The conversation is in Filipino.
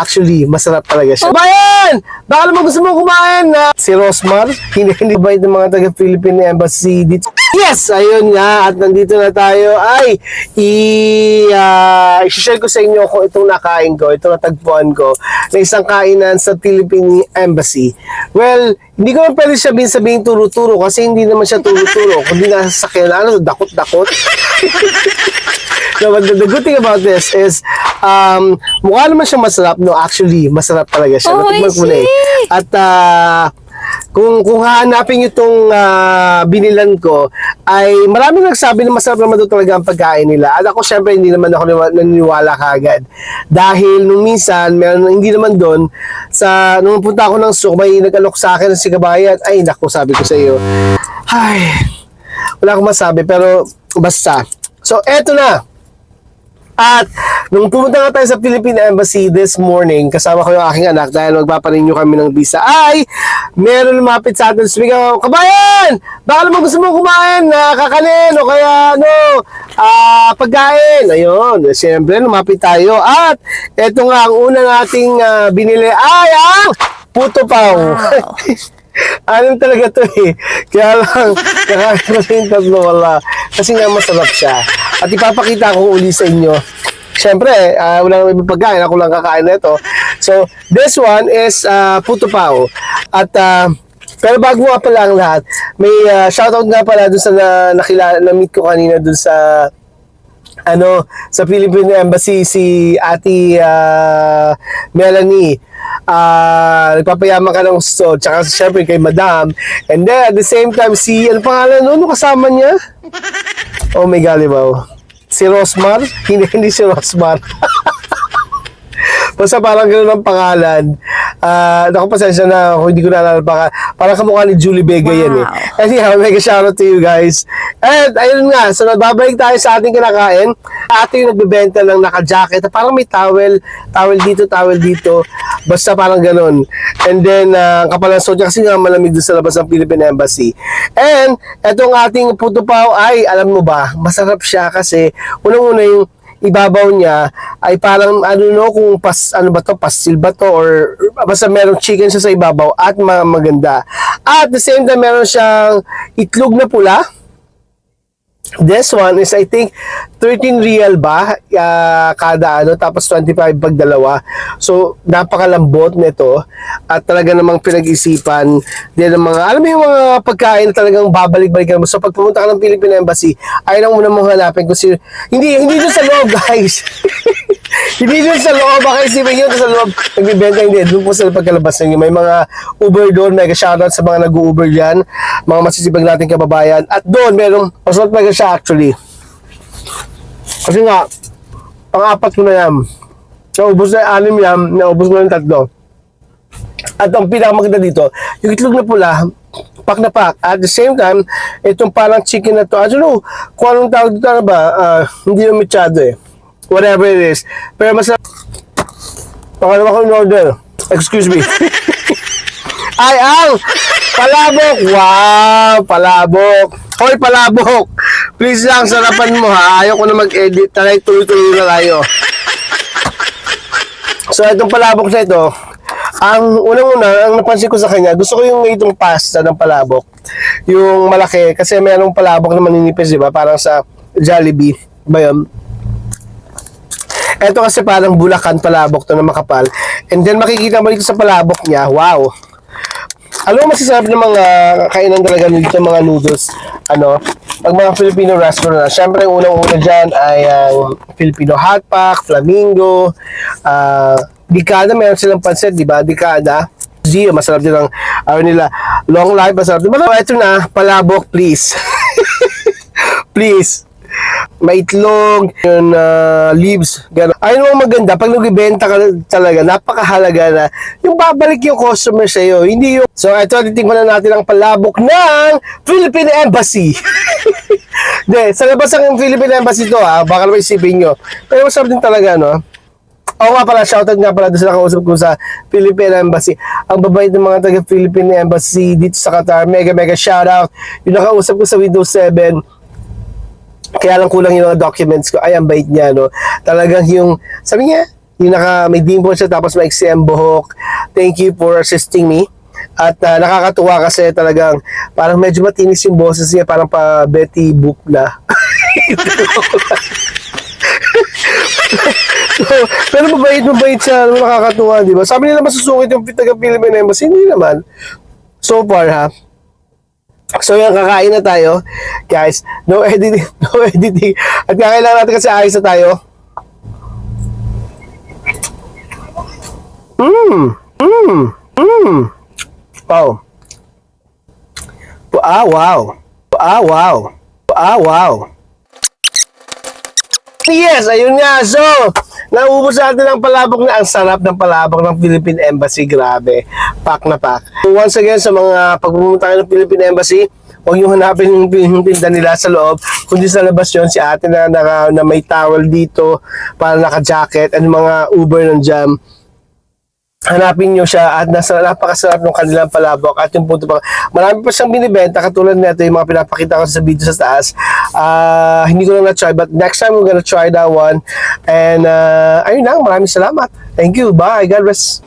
Actually, masarap talaga siya. Bayan! Baka naman gusto mo kumain na si Rosmar. Hindi, hindi ba ng mga taga-Philippine Embassy dito? Yes! Ayun nga. At nandito na tayo. Ay, i, ah, i-share ko sa inyo kung itong nakain ko, itong natagpuan ko, na isang kainan sa Philippine Embassy. Well, hindi ko naman pwede sabihin sabihin turo-turo kasi hindi naman siya turo-turo. Kundi nasa sakyan, ano, dakot-dakot. No, but the, the good thing about this is, um, mukha naman siya masarap. No, actually, masarap talaga siya. Oh, Natikman ko na eh. At ah, kung kung hahanapin niyo itong binilan ko, ay maraming nagsabi na masarap naman doon talaga ang pagkain nila. At ako syempre hindi naman ako niwa- naniniwala kagad. Dahil nung minsan, meron hindi naman doon, sa, nung punta ako ng souk, may nag-alok sa akin ng sigabayan. Ay, naku, sabi ko sa iyo. Ay, wala akong masabi, pero basta. So, eto na. At nung pumunta nga tayo sa Philippine Embassy this morning, kasama ko yung aking anak dahil magpaparenew kami ng visa, ay meron lumapit sa atin sumigaw, Kabayan! Baka naman gusto mo kumain na kakanin o kaya ano, ah, pagkain. Ayun, siyempre lumapit tayo. At eto nga, ang una nating ah, binili ay ang puto pao. Alam talaga to eh. Kaya lang, kakain ko na yung tatlo, wala. Kasi nga masarap siya. At ipapakita ko uli sa inyo. Siyempre, uh, wala nang ibang pagkain. Ako lang kakain na ito. So, this one is uh, puto pao. At, ah, pero bago nga pala ang lahat, may ah, shoutout nga pala dun sa na, nakilala, na-meet ko kanina dun sa ano sa Philippine Embassy si Ate ah, Melanie ah nagpapayaman ka ng gusto tsaka syempre kay Madam and then at the same time si ano pangalan nun? ano kasama niya oh my god wow si Rosmar hindi hindi si Rosmar Basta parang gano'n ang pangalan. Ah, naku, pasensya na ako, hindi ko naalala pa. Parang kamukha ni Julie Vega yan eh. Wow. Anyhow, mega shoutout to you guys. And ayun nga, so nagbabalik tayo sa ating kinakain. Ate yung nagbebenta ng naka-jacket. Parang may towel, towel dito, towel dito. Basta parang ganun. And then, uh, kapalan so kasi nga malamig doon sa labas ng Philippine Embassy. And, etong ating puto pao ay, alam mo ba, masarap siya kasi unang-una yung ibabaw niya ay parang ano no kung pas ano ba to pastil ba to or basta merong chicken siya sa ibabaw at ma- maganda. At the same time meron siyang itlog na pula. This one is I think 13 real ba ah, kada ano tapos 25 pag dalawa. So napakalambot nito at talaga namang pinag-isipan din ng mga alam mo yung mga pagkain na talagang babalik-balikan mo. So pag pumunta ka ng Philippine Embassy, ay lang muna mong hanapin kung sino hindi hindi doon sa loob guys. Hindi doon sa loob baka isipin nyo sa loob nagbibenta hindi. Doon po sa pagkalabas ninyo. May mga Uber doon mega shoutout sa mga nag-Uber dyan. Mga masisipag nating kababayan. At doon merong masarap mega siya actually. Kasi nga pang-apat ko na yan. Naubos na yung anim yan naubos ko na yung tatlo. At ang pinakamaganda dito yung itlog na pula pak na pak. At the same time, itong parang chicken na to, I don't know kung anong tawag dito na ba, ah, hindi na masyado eh. Whatever it is. Pero masarap. Pangalawa ko in order. Excuse me. Ay, ang palabok. Wow, palabok. Hoy, palabok. Please lang, sarapan mo ha. Ayaw ko na mag-edit. Talay, tuloy-tuloy na tayo. So, itong palabok na ito, ang unang-una, ang napansin ko sa kanya, gusto ko yung itong pasta ng palabok. Yung malaki, kasi mayroong palabok na maninipis, di ba? Parang sa Jollibee. Ba yun? Ito kasi parang bulakan palabok to na makapal. And then makikita mo dito sa palabok niya, wow. Ano ang masasabi ng mga kainan talaga dito mga noodles? Ano? Pag mga Filipino restaurant, syempre ang unang-una dyan ay ang Filipino hotpot, flamingo, ah, Dikada, meron silang pansit, di ba? Dikada. Zio, masarap din ang ano nila. Long life, masarap din. Ito na, palabok, please. please maitlog, yung uh, leaves, gano'n. Ayun ang maganda, pag nagbibenta ka talaga, napakahalaga na yung babalik yung customer sa'yo, hindi yung... So, ito, titingnan na natin ang palabok ng Philippine Embassy. Hindi, sa labas ng Philippine Embassy to ha, baka naman isipin nyo. Pero masarap din talaga, no? Oo nga pala, shoutout nga pala doon sa nakausap ko sa Philippine Embassy. Ang babait ng mga taga Philippine Embassy dito sa Qatar. Mega mega shoutout. Yung nakausap ko sa Windows 7, kaya lang kulang yung mga documents ko. Ay, ang bait niya, no? Talagang yung, sabi niya, yung naka, may dimple siya tapos may ang buhok. Thank you for assisting me. At ah, nakakatuwa kasi talagang parang medyo matinis yung boses niya, parang pa Betty Boop na. so, pero mabait, mabait siya, nakakatuwa, di ba? Sabi nila masusungit yung taga-Philippine Embassy, hindi naman. So far, ha? So yan, kakain na tayo. Guys, no editing, no editing. At kailangan natin kasi ayos na tayo. Mmm, mmm, mmm. Wow. Ah, wow. Ah, wow. Ah, wow. Yes, ayun nga. So, naubos natin ang palabok na ang sarap ng palabok ng Philippine Embassy. Grabe. Pack na pack. Once again, sa mga pagpupunta kayo ng Philippine Embassy, huwag nyo hanapin yung, yung tinda nila sa loob, kundi sa labas yon si ate na, naka, na may towel dito, para naka-jacket, at mga Uber ng jam hanapin nyo siya at nasa napakasarap ng kanilang palabok at yung punto pa. Marami pa siyang binibenta katulad nito yung mga pinapakita ko sa video sa taas. Ah, hindi ko lang na-try but next time we're gonna try that one. And uh, ayun lang maraming salamat. Thank you. Bye. God bless